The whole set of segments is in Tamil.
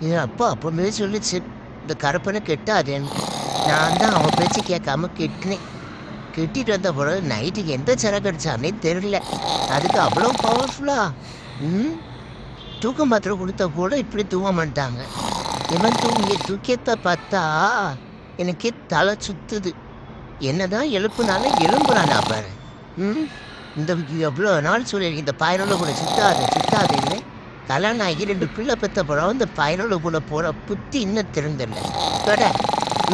என் அப்பா அப்பவே சொல்லிச்சு. இந்த கருப்பனை கெட்டாதேன்னு. நான் தான் அவன் பேச்சு கேட்காம கெட்டினேன். கெட்டிட்டு வந்த பிறகு நைட்டுக்கு எந்த சிறகு அடிச்சானே தெரியல. அதுக்கு அவ்வளோ பவர்ஃபுல்லா ம்? தூக்க மாத்திரை கொடுத்தா கூட இப்படி தூங்க மாட்டாங்க. இவன் தூங்கி தூக்கியத்தை பார்த்தா எனக்கே தலை சுத்துது. என்னதான் எழுப்புனாலும் எழும்புறானா பாரு. ம்? இந்த எவ்வளோ நாள் சொல்லியிருக்கேன் இந்த பயனுள்ள கூட சுத்தாது சுத்தாதுன்னு. கல்யாணம் ரெண்டு பிள்ளை பெற்ற பிறகு இந்த பயனோட கூட போகிற புத்தி இன்னும் திறந்தில்லை கேட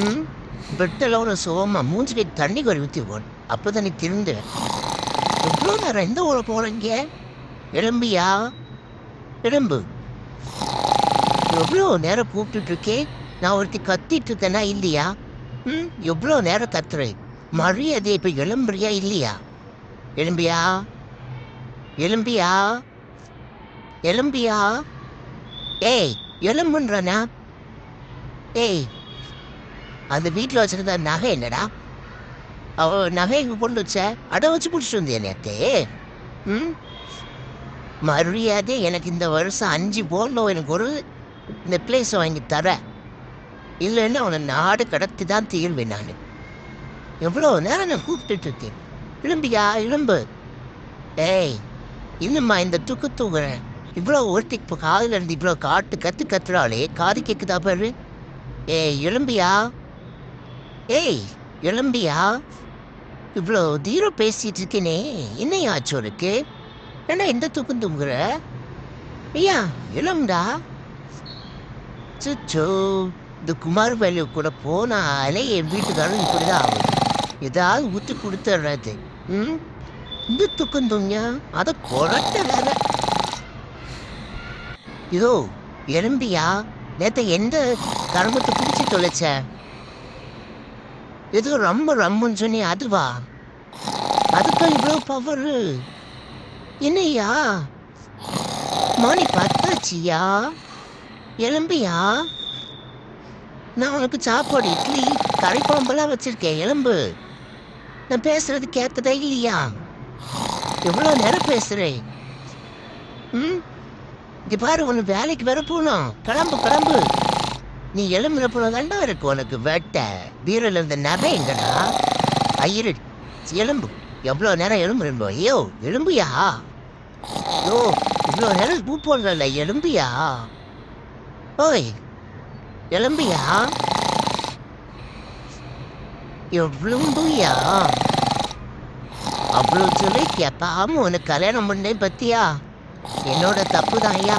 ம்? பெட்டில் ஒரு சோமா மூஞ்சிக்கு தண்ணி கொறி ஊற்றி போன் அப்போ தான் நீ திருந்து எவ்வளோ நேரம் எந்த ஊரை போகிறீங்க எலும்பியா எலும்பு எவ்வளோ நேரம் கூப்பிட்டுட்ருக்கேன் நான் ஒருத்தி கத்திட்டு இருக்கேனா இல்லையா? ம் எவ்வளோ நேரம் கத்துறேன் மரியாதை இப்போ எலும்புறியா இல்லையா? எலும்பியா எலும்பியா எலும்பியா? ஏய் எலும்புன்றனா? ஏய் அந்த வீட்டில் வச்சிருந்த நகை என்னடா? அவ நகை இங்கே கொண்டு வச்ச? அடை வச்சு பிடிச்சிட்டு வந்தியா நேத்தே ம்? மரியாதை எனக்கு இந்த வருஷம் அஞ்சு போனில் எனக்கு ஒரு இந்த நெக்லேஸ் வாங்கி தர. இல்லைன்னா அவனை நாடு கடத்தி தான் தீர்வேன் நான். எவ்வளோ நேரம் நான் கூப்பிட்டுட்டு இருக்கேன்? இழும்பியா இழும்பு ஏய் இன்னும்மா இந்த தூக்கு தூங்குறேன் இவ்வளோ ஒருத்தி இப்போ காதில் இருந்து இவ்வளோ காட்டு கற்று கத்துறாளே காது கேட்குதா பாரு. ஏய் எலும்பியா ஏய் எலும்பியா இவ்வளோ தீரம் பேசிகிட்டு இருக்கேனே என்னையாச்சும் இருக்கு ஏன்னா இந்த தூக்கம் தூங்குற? ஐயா எலும்புடா சுச்சோ இந்த குமார் வேலையை கூட போனாலே என் வீட்டுக்காரன் இப்படி தான் ஆகும். ஏதாவது ஊற்றி கொடுத்துட்றது ம்? இந்த தூக்கம் தூங்கியா? அதை கொரட்ட வேலை இதோ எலும்பியா? நேற்று எந்த கருமத்தை பிடிச்சி தொலைச்ச? ஏதோ ரொம்ப ரம்முன்னு சொன்னி அதுவா? அதுக்கும் இவ்வளோ பவரு என்னய்யா? மணி பத்தாச்சியா எலும்பியா? நான் உனக்கு சாப்பாடு இட்லி கறி குழம்பெல்லாம் வச்சிருக்கேன் எலும்பு. நான் பேசுறது கேட்கதே இல்லையா? எவ்வளோ நேரம் பேசுறேன்? ம்? இங்கே பாரு ஒன்று வேலைக்கு வர போகணும். கிளம்பு கிளம்பு. நீ எலும்புற போனதாண்டா இருக்கு உனக்கு வெட்ட. வீரல் இருந்த நகை எங்கடா? ஐயரு எலும்பு எவ்வளோ நேரம் எலும்பு ஐயோ எலும்பியா ஐயோ இவ்வளோ நேரம் பூ போடுறல எலும்பியா ஓய் எலும்பியா எவ்வளோம்பியா அவ்வளோ சொல்லி கேட்பாம உனக்கு கல்யாணம் பண்ணேன் பத்தியா? என்னோட தப்பு தான் ஐயா.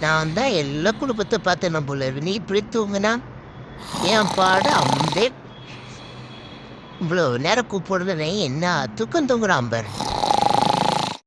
நான் தான் எல்லா குடும்பத்தை பார்த்தேன் போல. நீ இப்படி தூங்குனா? என் பாடு அம்பே. இவ்வளோ நேரம் கூப்பிடுறது என்ன தூக்கம் தூங்குறான் பாரு.